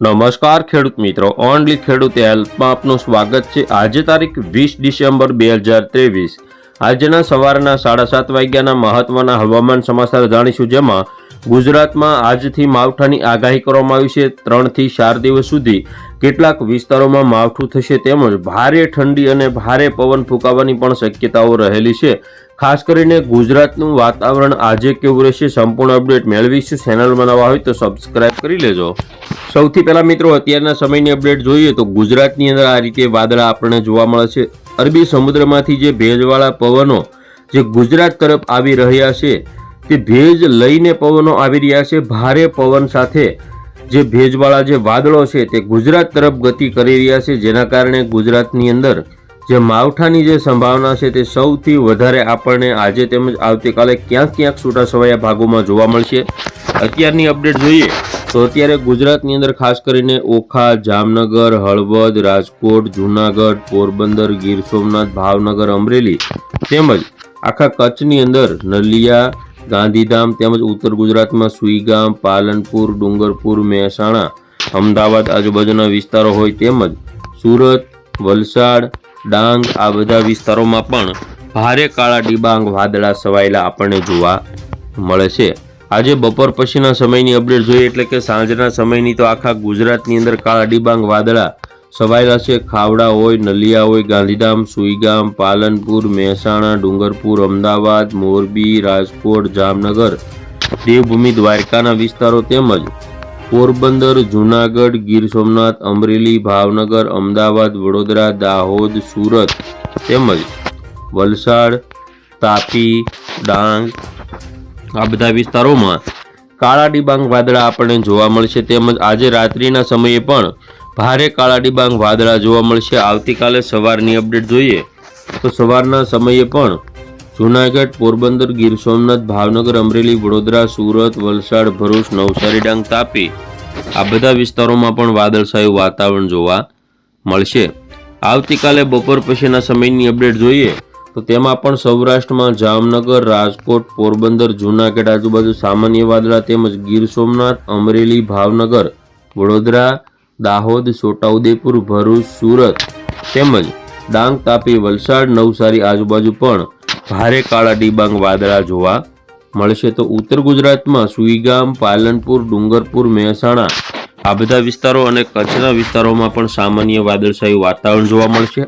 નમસ્કાર ખેડૂત મિત્રો, ઓનલી ખેડૂત હેલ્પમાં આપનું સ્વાગત છે. આજે તારીખ વીસ ડિસેમ્બર બે હજાર ત્રેવીસ. આજના સવારના સાડા સાત વાગ્યાના મહત્વના હવામાન સમાચાર જાણીશું જેમાં ગુજરાતમાં આજથી માવઠાની આગાહી કરવામાં આવી છે. ત્રણથી ચાર દિવસ સુધી કેટલાક વિસ્તારોમાં માવઠું થશે તેમજ ભારે ઠંડી અને ભારે પવન ફૂંકાવાની પણ શક્યતાઓ રહેલી છે. ખાસ કરીને ગુજરાતનું વાતાવરણ આજે કેવું રહેશે સંપૂર્ણ અપડેટ મેળવીશું. ચેનલમાં નવા હોય તો સબસ્ક્રાઇબ કરી લેજો. સૌથી પહેલાં મિત્રો, અત્યારના સમયની અપડેટ જોઈએ તો ગુજરાતની અંદર આ રીતે વાદળા આપણને જોવા મળે છે. અરબી સમુદ્રમાંથી જે ભેજવાળા પવનો જે ગુજરાત તરફ આવી રહ્યા છે, તે ભેજ લઈને પવનો આવી રહ્યા છે. ભારે પવન સાથે જે ભેજવાળા જે વાદળો છે, તે ગુજરાત તરફ ગતિ કરી રહ્યા છે. જેના કારણે ગુજરાતની અંદર જે માવઠાની જે સંભાવના છે તે સૌથી વધારે આપણને આજે તેમજ આવતીકાલે ક્યાંક ક્યાંક છૂટાછવાયા ભાગોમાં જોવા મળશે. અત્યારની અપડેટ જોઈએ તો અત્યારે ગુજરાતની અંદર ખાસ કરીને ઓખા, જામનગર, હળવદ, રાજકોટ, જૂનાગઢ, પોરબંદર, ગીર સોમનાથ, ભાવનગર, અમરેલી તેમજ આખા કચ્છની અંદર નલિયા, ગાંધીધામ તેમજ ઉત્તર ગુજરાતમાં સુઈગામ, પાલનપુર, ડુંગરપુર, મહેસાણા, અમદાવાદ આજુબાજુના વિસ્તારો હોય તેમજ સુરત, વલસાડ ડાંગ આ બધા વિસ્તારોમાં પણ ભારે કાળા ડિબાંગ વાદળા છવાયેલા આપણને જોવા મળે છે. આજે બપોર પછીના સમયની અપડેટ જોઈએ એટલે કે સાંજના સમયની તો આખા ગુજરાતની અંદર કાળા ડિબાંગ વાદળા છવાયેલા છે. ખાવડા હોય, નલિયા હોય, ગાંધીધામ, સુઈગામ, પાલનપુર, મહેસાણા, ડુંગરપુર, અમદાવાદ, મોરબી, રાજકોટ, જામનગર, દેવભૂમિ, દ્વારકાના વિસ્તારો તેમજ પોરબંદર, જૂનાગઢ, ગીર સોમનાથ, અમરેલી, ભાવનગર, અમદાવાદ, વડોદરા, દાહોદ, સુરત તેમજ વલસાડ, તાપી, ડાંગ આ બધા વિસ્તારોમાં કાળા ડિબાંગ વાદળા આપણને જોવા મળશે. તેમજ આજે રાત્રિના સમયે પણ ભારે કાળા ડિબાંગ વાદળા જોવા મળશે. આવતીકાલે સવારની અપડેટ જોઈએ તો સવારના સમયે પણ જૂનાગઢ, પોરબંદર ગીર સોમનાથ, ભાવનગર, અમરેલી, વડોદરા, સુરત, વલસાડ, ભરૂચ, નવસારી, ડાંગ તાપી. આ બધા વિસ્તારોમાં પણ વાદળછાયું વાતાવરણ જોવા મળશે. આવતીકાલે બપોર પછીના સમયની અપડેટ જોઈએ તો તેમાં પણ સૌરાષ્ટ્રમાં જામનગર, રાજકોટ, પોરબંદર, જૂનાગઢ આજુબાજુ સામાન્ય વાદળા તેમજ ગીર સોમનાથ, અમરેલી, ભાવનગર, વડોદરા, દાહોદ, છોટાઉદેપુર, ભરૂચ, સુરત તેમજ ડાંગ તાપી, વલસાડ, નવસારી આજુબાજુ પણ ભારે કાળા ડિબાંગ વાદળા જોવા મળશે તો ઉત્તર ગુજરાતમાં સુઈગામ, પાલનપુર, ડુંગરપુર, મહેસાણા આ બધા વિસ્તારો અને કચ્છના વિસ્તારોમાં પણ સામાન્ય વાદળછાયું વાતાવરણ જોવા મળશે.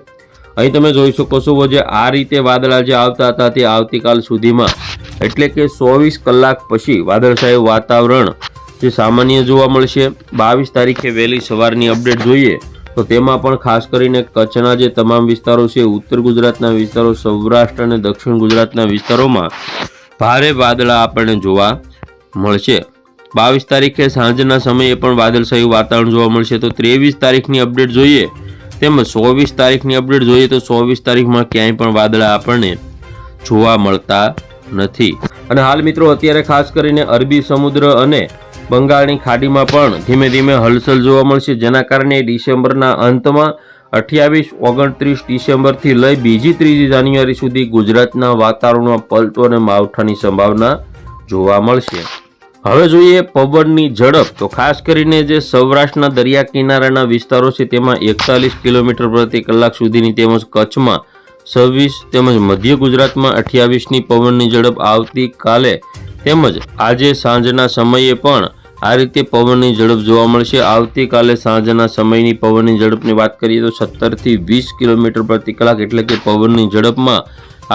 અહીં તમે જોઈ શકો છો જે આ રીતે વાદળા જે આવતા હતા તે આવતીકાલ સુધીમાં એટલે કે ચોવીસ કલાક પછી વાદળછાયું વાતાવરણ જે સામાન્ય જોવા મળશે. બાવીસ તારીખે વહેલી સવારની અપડેટ જોઈએ તો તેમાં પણ ખાસ કરીને કચ્છના જે તમામ વિસ્તારો છે, ઉત્તર ગુજરાતના વિસ્તારો, સૌરાષ્ટ્ર અને દક્ષિણ ગુજરાતના વિસ્તારોમાં ભારે વાદળા આપણને જોવા મળશે. બાવીસ તારીખે સાંજના સમયે પણ વાદળછાયું વાતાવરણ જોવા મળશે. તો ત્રેવીસ તારીખની અપડેટ જોઈએ, તેમજ ચોવીસ તારીખની અપડેટ જોઈએ તો ચોવીસ તારીખમાં ક્યાંય પણ વાદળા આપણને જોવા મળતા નથી. અને હાલ મિત્રો, અત્યારે ખાસ કરીને અરબી સમુદ્ર અને બંગાળની ખાડીમાં પણ ધીમે ધીમે હલચલ જોવા મળશે, જેના કારણે ડિસેમ્બરના અંતમાં અઠ્યાવીસ, ઓગણત્રીસ ડિસેમ્બરથી લઈ બીજી ત્રીજી જાન્યુઆરી સુધી ગુજરાતના વાતાવરણમાં પલટો અને માવઠાની સંભાવના જોવા મળશે. હવે જોઈએ પવનની ઝડપ. તો ખાસ કરીને જે સૌરાષ્ટ્રના દરિયા કિનારાના વિસ્તારો છે, તેમાં એકતાલીસ કિલોમીટર પ્રતિ કલાક સુધીની તેમજ કચ્છમાં છવ્વીસ તેમજ મધ્ય ગુજરાતમાં અઠ્યાવીસની પવનની ઝડપ આવતીકાલે તેમજ આજે સાંજના સમયે પણ આ રીતે પવનની ઝડપ જોવા મળશે. આવતીકાલે સાંજના સમયની પવનની ઝડપની વાત કરીએ તો સત્તરથી વીસ કિલોમીટર પ્રતિ કલાક એટલે કે પવનની ઝડપમાં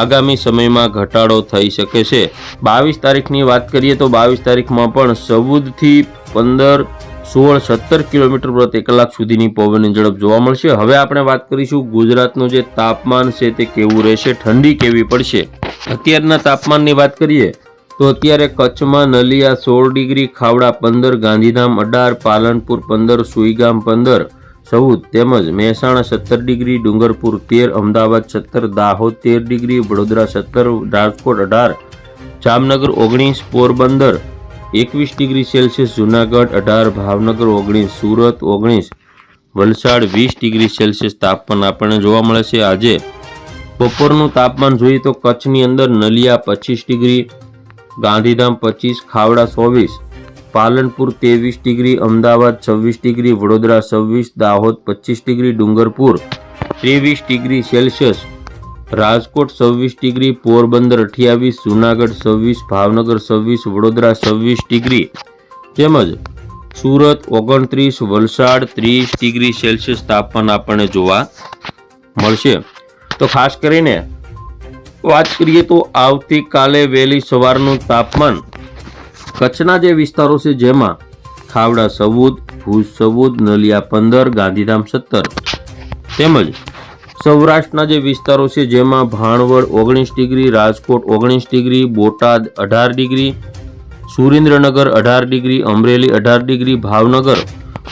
આગામી સમયમાં ઘટાડો થઈ શકે છે. બાવીસ તારીખની વાત કરીએ તો બાવીસ તારીખમાં પણ ચૌદથી પંદર, સોળ, સત્તર કિલોમીટર પ્રતિ કલાક સુધીની પવનની ઝડપ જોવા મળશે. હવે આપણે વાત કરીશું ગુજરાતનું જે તાપમાન છે તે કેવું રહેશે? ઠંડી કેવી પડશે? અત્યારના તાપમાનની વાત કરીએ તો અત્યારે કચ્છમાં નલિયા સોળ ડિગ્રી, ખાવડા પંદર, ગાંધીધામ અઢાર, પાલનપુર પંદર, સુઈગામ પંદર ચૌદ તેમજ મહેસાણા સત્તર ડિગ્રી, ડુંગરપુર તેર, અમદાવાદ સત્તર, દાહોદ તેર ડિગ્રી, વડોદરા સત્તર, રાજકોટ અઢાર, જામનગર ઓગણીસ, પોરબંદર એકવીસ ડિગ્રી સેલ્સિયસ, જુનાગઢ અઢાર, ભાવનગર ઓગણીસ, સુરત ઓગણીસ, વલસાડ વીસ ડિગ્રી સેલ્સિયસ તાપમાન આપણને જોવા મળે છે. આજે બપોરનું તાપમાન જોઈએ તો કચ્છની અંદર નલિયા પચીસ ડિગ્રી ગાંધીધામ પચીસ, ખાવડા ચોવીસ, પાલનપુર ત્રેવીસ ડિગ્રી, અમદાવાદ છવ્વીસ ડિગ્રી, વડોદરા છવ્વીસ, દાહોદ પચીસ ડિગ્રી, ડુંગરપુર ત્રેવીસ ડિગ્રી સેલ્સિયસ, રાજકોટ છવ્વીસ ડિગ્રી, પોરબંદર અઠ્યાવીસ, જુનાગઢ છવ્વીસ, ભાવનગર છવ્વીસ, વડોદરા છવ્વીસ ડિગ્રી. તેમજ સુરત ઓગણત્રીસ, વલસાડ ત્રીસ ડિગ્રી સેલ્સિયસ તાપમાન આપણને જોવા મળશે. તો ખાસ કરીને વાત કરીએ તો આવતીકાલે વહેલી સવારનું તાપમાન કચ્છના જે વિસ્તારો છે જેમાં ખાવડા સવુદ, ભુજ સવુદ, નલિયા પંદર, ગાંધીધામ સત્તર તેમજ સૌરાષ્ટ્રના જે વિસ્તારો છે જેમાં ભાણવડ ઓગણીસ ડિગ્રી, રાજકોટ ઓગણીસ ડિગ્રી, બોટાદ અઢાર ડિગ્રી, સુરેન્દ્રનગર અઢાર ડિગ્રી, અમરેલી અઢાર ડિગ્રી, ભાવનગર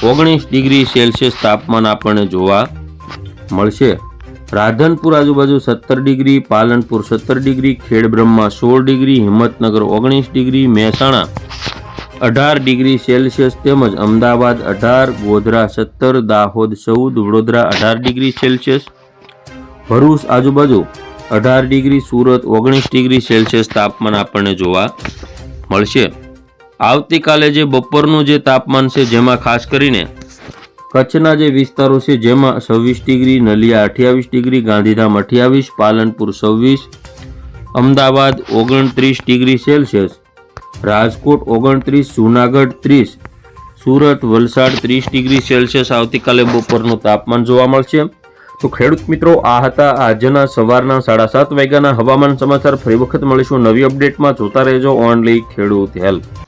ઓગણીસ ડિગ્રી સેલ્સિયસ તાપમાન આપણને જોવા મળશે. રાધનપુર આજુબાજુ સત્તર ડિગ્રી, પાલનપુર સત્તર ડિગ્રી, ખેડબ્રહ્મા સોળ ડિગ્રી, હિંમતનગર ઓગણીસ ડિગ્રી, મહેસાણા અઢાર ડિગ્રી સેલ્સિયસ તેમજ અમદાવાદ અઢાર, ગોધરા સત્તર, દાહોદ ચૌદ, વડોદરા અઢાર ડિગ્રી સેલ્સિયસ. ભરૂચ આજુબાજુ અઢાર ડિગ્રી, સુરત ઓગણીસ ડિગ્રી સેલ્સિયસ તાપમાન આપણને જોવા મળશે. આવતીકાલે જે બપોરનું જે તાપમાન છે, જેમાં ખાસ કરીને કચ્છના જે વિસ્તારો છે, જેમાં છવ્વીસ ડિગ્રી, નલિયા અઠ્યાવીસ ડિગ્રી, ગાંધીધામ અઠ્યાવીસ, પાલનપુર છવ્વીસ, અમદાવાદ ઓગણત્રીસ ડિગ્રી સેલ્સિયસ, રાજકોટ ઓગણત્રીસ, જુનાગઢ ત્રીસ, સુરત, વલસાડ ત્રીસ ડિગ્રી સેલ્સિયસ આવતીકાલે બપોરનું તાપમાન જોવા મળશે. તો ખેડૂત મિત્રો, આ હતા આજના સવારના સાડા સાત વાગ્યાના હવામાન સમાચાર. ફરી વખત મળીશું નવી અપડેટમાં. જોતા રહેજો ઓનલી ખેડૂત હેલ્પ